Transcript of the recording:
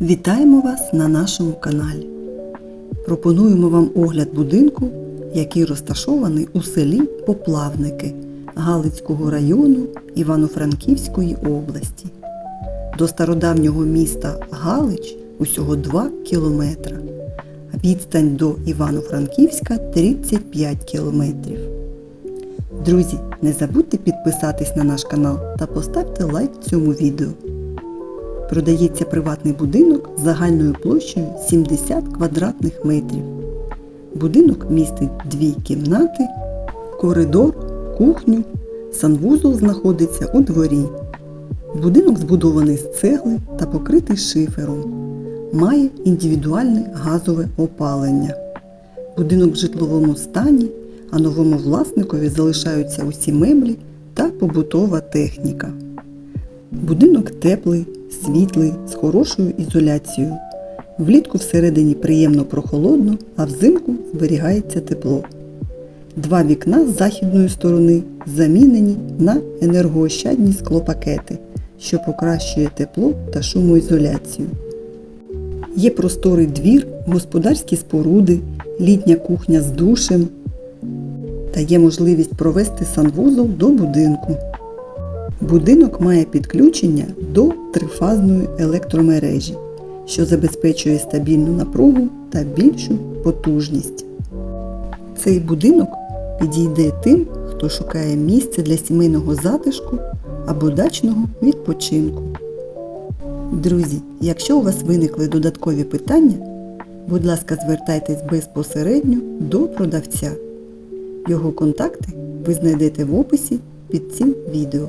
Вітаємо вас на нашому каналі. Пропонуємо вам огляд будинку, який розташований у селі Поплавники Галицького району Івано-Франківської області. До стародавнього міста Галич усього 2 кілометра. Відстань до Івано-Франківська 35 кілометрів. Друзі, не забудьте підписатись на наш канал та поставте лайк цьому відео. Продається приватний будинок з загальною площею 70 квадратних метрів. Будинок містить дві кімнати, коридор, кухню, санвузол знаходиться у дворі. Будинок збудований з цегли та покритий шифером. Має індивідуальне газове опалення. Будинок в житловому стані, а новому власникові залишаються усі меблі та побутова техніка. Будинок теплий, світлий, з хорошою ізоляцією. Влітку всередині приємно прохолодно, а взимку зберігається тепло. Два вікна з західної сторони замінені на енергоощадні склопакети, що покращує тепло та шумоізоляцію. Є просторий двір, господарські споруди, літня кухня з душем та є можливість провести санвузол до будинку. Будинок має підключення до трифазної електромережі, що забезпечує стабільну напругу та більшу потужність. Цей будинок підійде тим, хто шукає місце для сімейного затишку або дачного відпочинку. Друзі, якщо у вас виникли додаткові питання, будь ласка, звертайтесь безпосередньо до продавця. Його контакти ви знайдете в описі під цим відео.